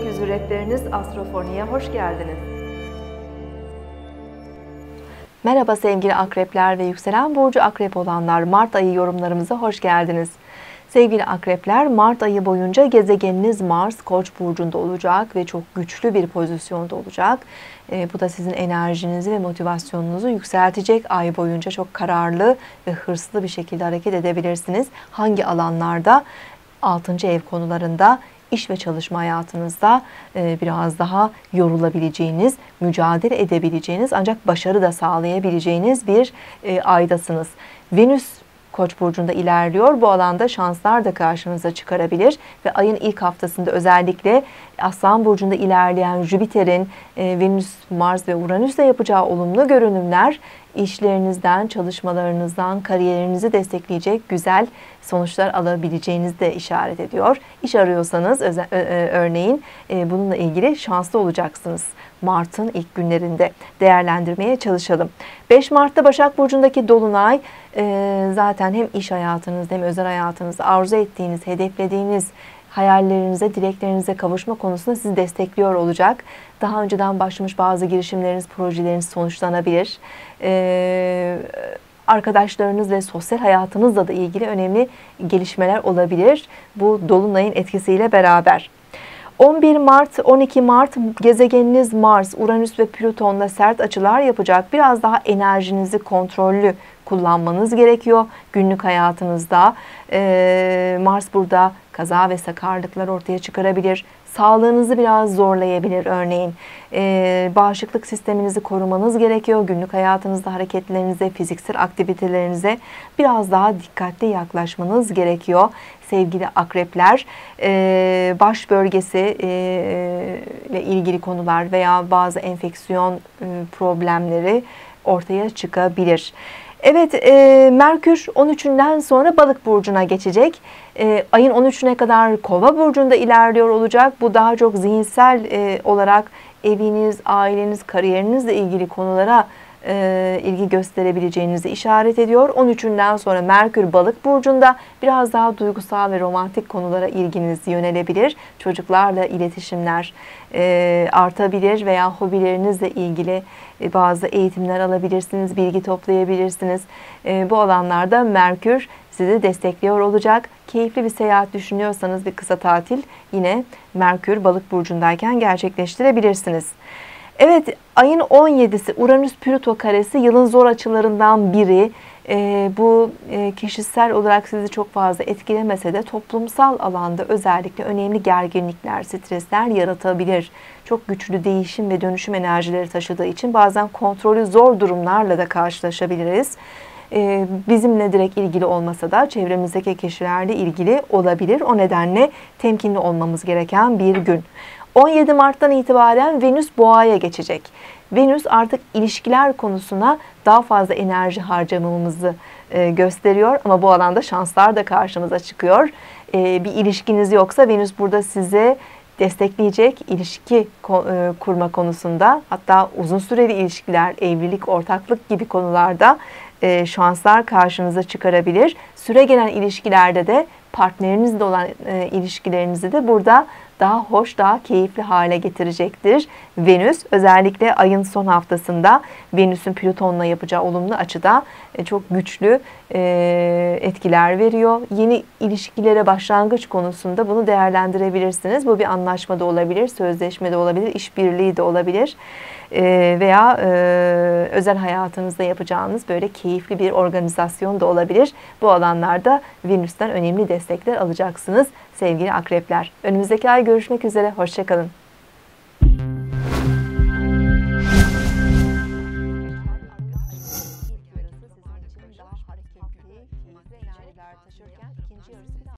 rehberiniz Astrofoni'ye hoş geldiniz. Merhaba sevgili akrepler ve yükselen burcu akrep olanlar. Mart ayı yorumlarımıza hoş geldiniz. Sevgili akrepler, Mart ayı boyunca gezegeniniz Mars Koç burcunda olacak ve çok güçlü bir pozisyonda olacak. E, bu da sizin enerjinizi ve motivasyonunuzu yükseltecek. Ay boyunca çok kararlı ve hırslı bir şekilde hareket edebilirsiniz. Hangi alanlarda? 6. ev konularında iş ve çalışma hayatınızda e, biraz daha yorulabileceğiniz, mücadele edebileceğiniz ancak başarı da sağlayabileceğiniz bir e, aydasınız. Venüs Koç burcunda ilerliyor. Bu alanda şanslar da karşınıza çıkarabilir ve ayın ilk haftasında özellikle Aslan burcunda ilerleyen Jüpiter'in e, Venüs, Mars ve Uranüs'le yapacağı olumlu görünümler işlerinizden, çalışmalarınızdan, kariyerinizi destekleyecek güzel sonuçlar alabileceğiniz de işaret ediyor. İş arıyorsanız örneğin e, bununla ilgili şanslı olacaksınız. Mart'ın ilk günlerinde değerlendirmeye çalışalım. 5 Mart'ta Başak Burcu'ndaki Dolunay e, zaten hem iş hayatınızda hem özel hayatınızda arzu ettiğiniz, hedeflediğiniz hayallerinize, dileklerinize kavuşma konusunda sizi destekliyor olacak. Daha önceden başlamış bazı girişimleriniz, projeleriniz sonuçlanabilir. Ee, arkadaşlarınız ve sosyal hayatınızla da ilgili önemli gelişmeler olabilir. Bu Dolunay'ın etkisiyle beraber. 11 Mart, 12 Mart gezegeniniz Mars, Uranüs ve Plüton'la sert açılar yapacak. Biraz daha enerjinizi kontrollü kullanmanız gerekiyor günlük hayatınızda. Ee, Mars burada kaza ve sakarlıklar ortaya çıkarabilir. Sağlığınızı biraz zorlayabilir örneğin. Ee, bağışıklık sisteminizi korumanız gerekiyor. Günlük hayatınızda hareketlerinize, fiziksel aktivitelerinize biraz daha dikkatli yaklaşmanız gerekiyor. Sevgili akrepler, ee, baş bölgesi e, ile ilgili konular veya bazı enfeksiyon e, problemleri ortaya çıkabilir. Evet, e, Merkür 13'ünden sonra balık burcuna geçecek. E, ayın 13'üne kadar kova burcunda ilerliyor olacak. Bu daha çok zihinsel e, olarak eviniz, aileniz, kariyerinizle ilgili konulara e, ilgi gösterebileceğinizi işaret ediyor. 13'ünden sonra Merkür balık burcunda biraz daha duygusal ve romantik konulara ilginiz yönelebilir. Çocuklarla iletişimler e, artabilir veya hobilerinizle ilgili e, bazı eğitimler alabilirsiniz, bilgi toplayabilirsiniz. E, bu alanlarda Merkür sizi destekliyor olacak. Keyifli bir seyahat düşünüyorsanız bir kısa tatil yine Merkür balık burcundayken gerçekleştirebilirsiniz. Evet ayın 17'si Uranüs Plüto karesi yılın zor açılarından biri. E, bu e, kişisel olarak sizi çok fazla etkilemese de toplumsal alanda özellikle önemli gerginlikler, stresler yaratabilir. Çok güçlü değişim ve dönüşüm enerjileri taşıdığı için bazen kontrolü zor durumlarla da karşılaşabiliriz. E, bizimle direkt ilgili olmasa da çevremizdeki kişilerle ilgili olabilir. O nedenle temkinli olmamız gereken bir gün. 17 Mart'tan itibaren Venüs Boğa'ya geçecek. Venüs artık ilişkiler konusuna daha fazla enerji harcamamızı e, gösteriyor ama bu alanda şanslar da karşımıza çıkıyor. E, bir ilişkiniz yoksa Venüs burada size destekleyecek ilişki e, kurma konusunda hatta uzun süreli ilişkiler, evlilik, ortaklık gibi konularda şanslar karşınıza çıkarabilir. Süre gelen ilişkilerde de partnerinizle olan ilişkilerinizi de burada daha hoş, daha keyifli hale getirecektir. Venüs özellikle ayın son haftasında Venüs'ün Plüton'la yapacağı olumlu açıda e, çok güçlü e, etkiler veriyor. Yeni ilişkilere başlangıç konusunda bunu değerlendirebilirsiniz. Bu bir anlaşma da olabilir, sözleşme de olabilir, işbirliği de olabilir e, veya özel hayatınızda yapacağınız böyle keyifli bir organizasyon da olabilir. Bu alanlarda Venüs'ten önemli destekler alacaksınız sevgili akrepler. Önümüzdeki ay görüşmek üzere, hoşçakalın.